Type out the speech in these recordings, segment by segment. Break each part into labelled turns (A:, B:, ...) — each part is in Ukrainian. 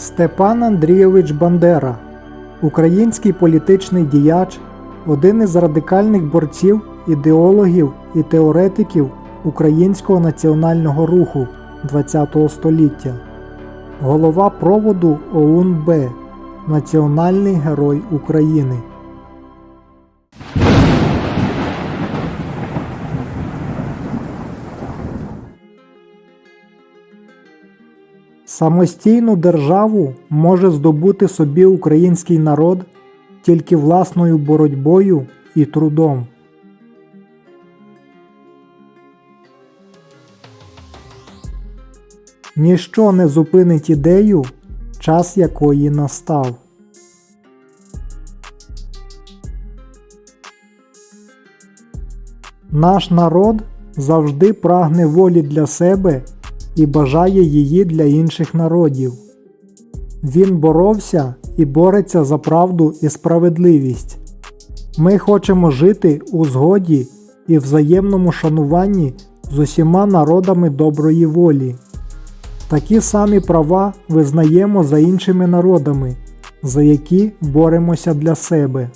A: Степан Андрійович Бандера, український політичний діяч, один із радикальних борців, ідеологів і теоретиків українського національного руху ХХ століття, голова проводу ОУН-Б, Національний Герой України.
B: Самостійну державу може здобути собі український народ тільки власною боротьбою і трудом. Ніщо не зупинить ідею, час якої настав. Наш народ завжди прагне волі для себе і бажає її для інших народів. Він боровся і бореться за правду і справедливість. Ми хочемо жити у згоді і взаємному шануванні з усіма народами доброї волі. Такі самі права визнаємо за іншими народами, за які боремося для себе.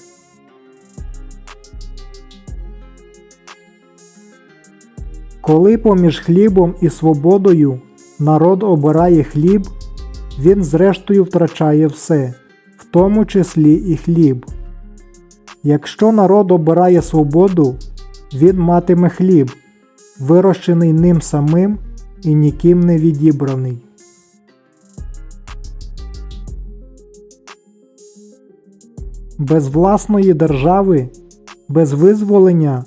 B: Коли поміж хлібом і свободою народ обирає хліб, він зрештою втрачає все, в тому числі і хліб. Якщо народ обирає свободу, він матиме хліб, вирощений ним самим і ніким не відібраний. Без власної держави, без визволення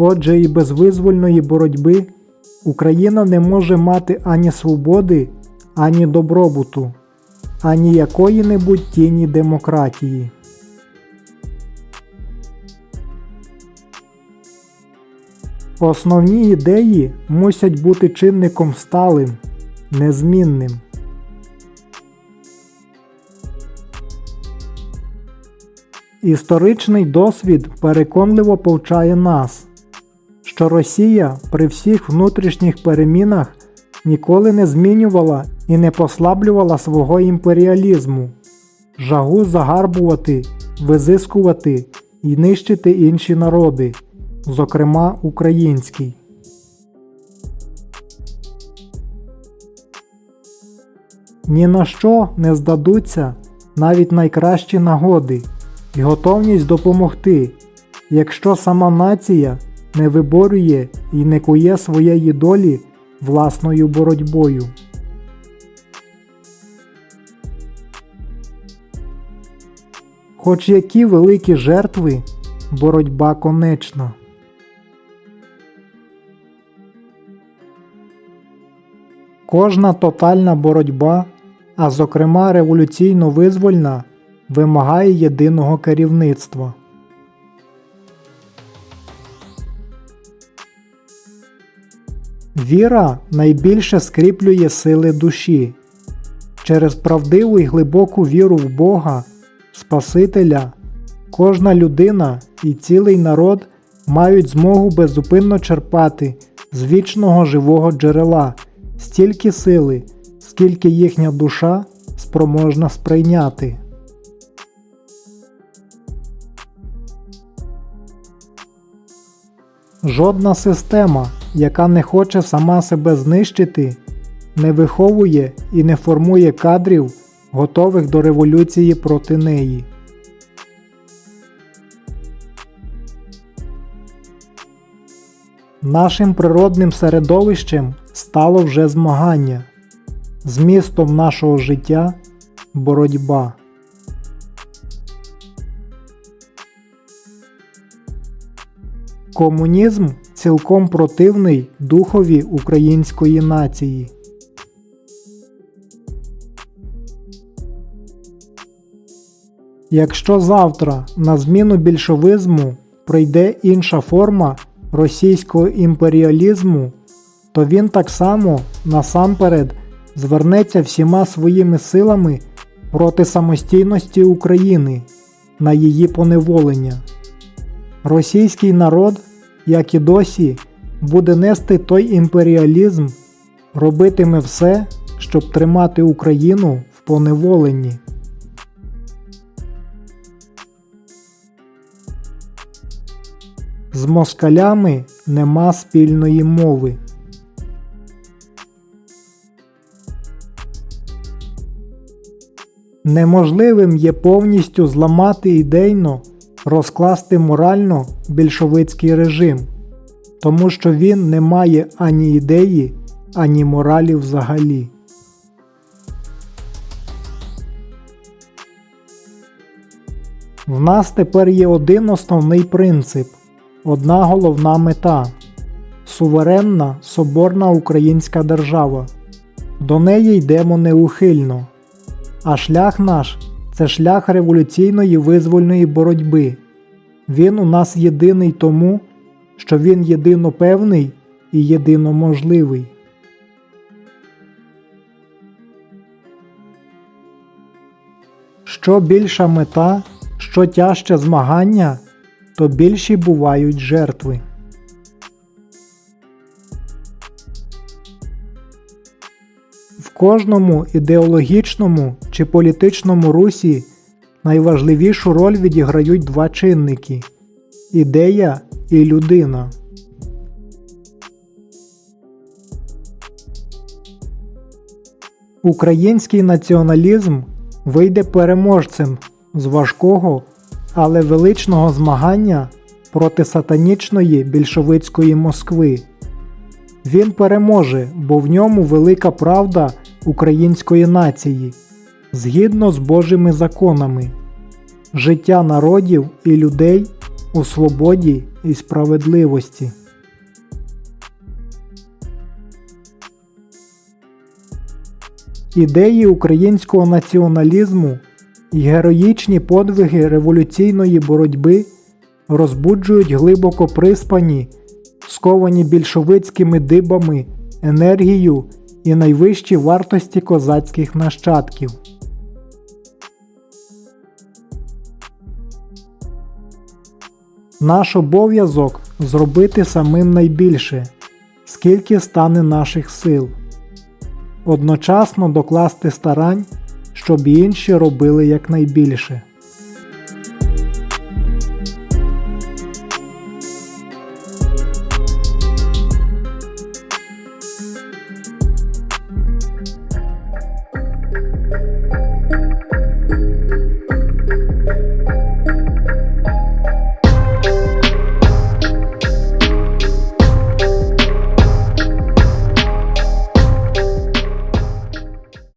B: Отже, і без визвольної боротьби Україна не може мати ані свободи, ані добробуту, ані якої-небудь тіні демократії. Основні ідеї мусять бути чинником сталим, незмінним. Історичний досвід переконливо повчає нас, що Росія при всіх внутрішніх перемінах ніколи не змінювала і не послаблювала свого імперіалізму, жагу загарбувати, визискувати і нищити інші народи, зокрема український. Ні на що не здадуться навіть найкращі нагоди і готовність допомогти, якщо сама нація не виборює і не кує своєї долі власною боротьбою. Хоч які великі жертви боротьба конечна. Кожна тотальна боротьба, а зокрема революційно визвольна, вимагає єдиного керівництва. Віра найбільше скріплює сили душі. Через правдиву і глибоку віру в Бога, Спасителя, кожна людина і цілий народ мають змогу безупинно черпати з вічного живого джерела стільки сили, скільки їхня душа спроможна сприйняти. Жодна система яка не хоче сама себе знищити, не виховує і не формує кадрів, готових до революції проти неї. Нашим природним середовищем стало вже змагання, змістом нашого життя боротьба. Комунізм цілком противний духові української нації. Якщо завтра на зміну більшовизму прийде інша форма російського імперіалізму, то він так само насамперед звернеться всіма своїми силами проти самостійності України на її поневолення. Російський народ як і досі, буде нести той імперіалізм, робитиме все, щоб тримати Україну в поневоленні. З москалями нема спільної мови. Неможливим є повністю зламати ідейно розкласти морально більшовицький режим, тому що він не має ані ідеї, ані моралі взагалі. В нас тепер є один основний принцип, одна головна мета суверенна соборна українська держава. До неї йдемо неухильно, а шлях наш це шлях революційної визвольної боротьби. Він у нас єдиний тому, що він єдино певний і єдино можливий. Що більша мета, що тяжче змагання, то більші бувають жертви. кожному ідеологічному чи політичному русі найважливішу роль відіграють два чинники ідея і людина. Український націоналізм вийде переможцем з важкого, але величного змагання проти сатанічної більшовицької Москви. Він переможе, бо в ньому велика правда української нації згідно з Божими законами, життя народів і людей у свободі і справедливості. Ідеї українського націоналізму і героїчні подвиги революційної боротьби розбуджують глибоко приспані сковані більшовицькими дибами, енергію і найвищі вартості козацьких нащадків. Наш обов'язок зробити самим найбільше, скільки стане наших сил, одночасно докласти старань, щоб інші робили якнайбільше. thank you